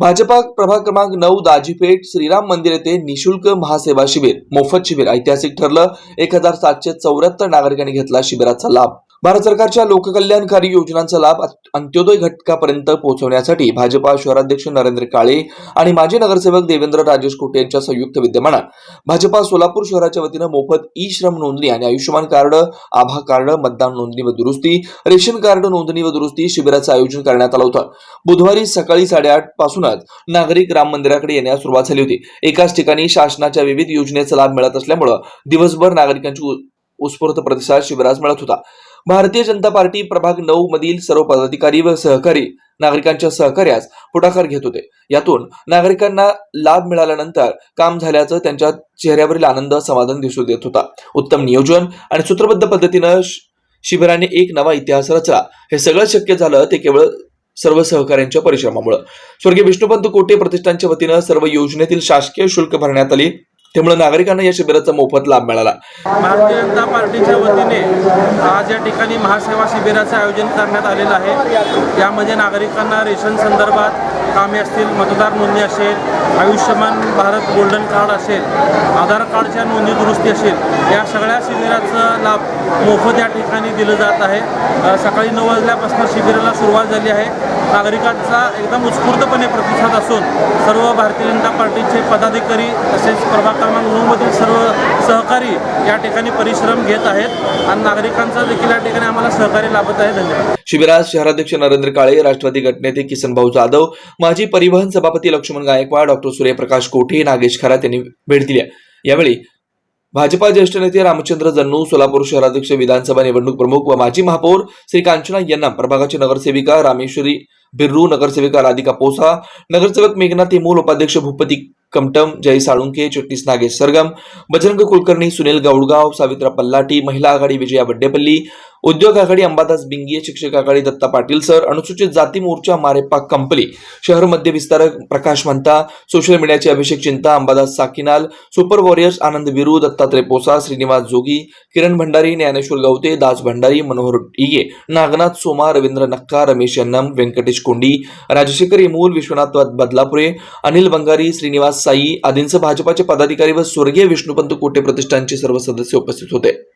भाजपा प्रभाग क्रमांक नऊ दाजीपेठ श्रीराम मंदिर येथे निशुल्क महासेवा शिबिर मोफत शिबिर. ऐतिहासिक ठरलं एक हजार सातशे चौऱ्याहत्तर नागरिकांनी घेतला शिबिराचा लाभ. भारत सरकारच्या लोककल्याणकारी योजनांचा लाभ अंत्योदय घटकापर्यंत पोहोचवण्यासाठी भाजपा शहराध्यक्ष नरेंद्र काळे आणि माजी नगरसेवक देवेंद्र राजेश कोटे यांच्या संयुक्त विद्यमानात भाजपा सोलापूर शहराच्या वतीनं मोफत ई श्रम नोंदणी आणि आयुष्यमान कार्ड आभा कार्ड मतदान नोंदणी व दुरुस्ती रेशन कार्ड नोंदणी व दुरुस्ती शिबिराचं आयोजन करण्यात आलं होतं. बुधवारी सकाळी साडेआठ पासूनच नागरिक राम मंदिराकडे येण्यास सुरुवात झाली होती. एकाच ठिकाणी शासनाच्या विविध योजनेचा लाभ मिळत असल्यामुळं दिवसभर नागरिकांची उत्स्फूर्त प्रतिसाद शिबिरास मिळत होता. भारतीय जनता पार्टी प्रभाग नऊ मधील सर्व पदाधिकारी व सहकारी नागरिकांच्या सहकार्यास पुढाकार घेत होते. यातून नागरिकांना लाभ मिळाल्यानंतर काम झाल्याचं त्यांच्या चेहऱ्यावरील आनंद समाधान दिसून येत होता. उत्तम नियोजन आणि सूत्रबद्ध पद्धतीनं शिबिराने एक नवा इतिहास रचला. हे सगळं शक्य झालं ते केवळ सर्व सहकाऱ्यांच्या परिश्रमामुळे. स्वर्गीय विष्णुपंत कोटे प्रतिष्ठानच्या वतीनं सर्व योजनेतील शासकीय शुल्क भरण्यात आली. त्यामुळे नागरिकांना या शिबिराचा मोफत लाभ मिळाला. भारतीय जनता पार्टीच्या वतीने आज या ठिकाणी महासेवा शिबिराचं आयोजन करण्यात आलेलं आहे. यामध्ये नागरिकांना रेशन संदर्भात कामे असतील मतदार नोंदणी असेल आयुष्यमान भारत गोल्डन कार्ड असेल आधार कार्डच्या नोंदणी दुरुस्ती असेल या सगळ्या शिबिराचा लाभ मोफत या ठिकाणी दिलं जात आहे. सकाळी नऊ वाजल्यापासून शिबिराला सुरुवात झाली आहे. नागरिकांचा एकदम उत्स्फूर्तपणे प्रतिसाद असून सर्व भारतीय जनता पार्टीचे पदाधिकारी तसेच प्रभाग क्रमांक नऊमधील सर्व सहकारी या ठिकाणी परिश्रम घेत आहेत आणि नागरिकांचा देखील या ठिकाणी आम्हाला सहकार्य लाभत आहे. धन्यवाद. शिबिरात शहराध्यक्ष नरेंद्र काळे राष्ट्रवादी गटनेते किसनभाऊ जाधव माजी परिवहन सभापती लक्ष्मण गायकवाड डॉक्टर सूर्यप्रकाश कोठे नागेश खरात यांनी भेट दिली यावेळी भाजपा ज्येष्ठ नेते रामचंद्र जन्नू सोलापूर शहराध्यक्ष विधानसभा निवडणूक प्रमुख व माजी महापौर श्री कांचना यन्ना प्रभागाची नगरसेविका रामेश्वरी बिर्रू नगरसेविका राधिका पोसा नगरसेवक मेघना तेमूल उपाध्यक्ष भूपती कमटम जय साळुंके चिटणीस नागेश सरगम बजरंग कुलकर्णी सुनील गौडगाव सावित्रा पल्लाटी महिला आघाडी विजया बड्डेपल्ली उद्योग आघाडी अंबादास बिंगिये शिक्षक आघाडी दत्ता पाटील सर अनुसूचित जाती मोर्चा मारेप्पा कंपली. शहर मध्य विस्तारक प्रकाश म्हणता सोशल मीडियाचे अभिषेक चिंता अंबादास साकिनाल सुपर वॉरियर्स आनंद विरू दत्तात्रय पोसा श्रीनिवास जोगी किरण भंडारी ज्ञानेश्वर गवते दास भंडारी मनोहर इगे नागनाथ सोमा रवींद्र नक्का रमेश यन्नम व्यंकटेश कोंडी राजशेखर इमूल विश्वनाथ बदलापुरे अनिल बंगारी श्रीनिवास साई आदींसह भाजपाचे पदाधिकारी व स्वर्गीय विष्णुपंत कोटे प्रतिष्ठानचे सर्व सदस्य उपस्थित होते.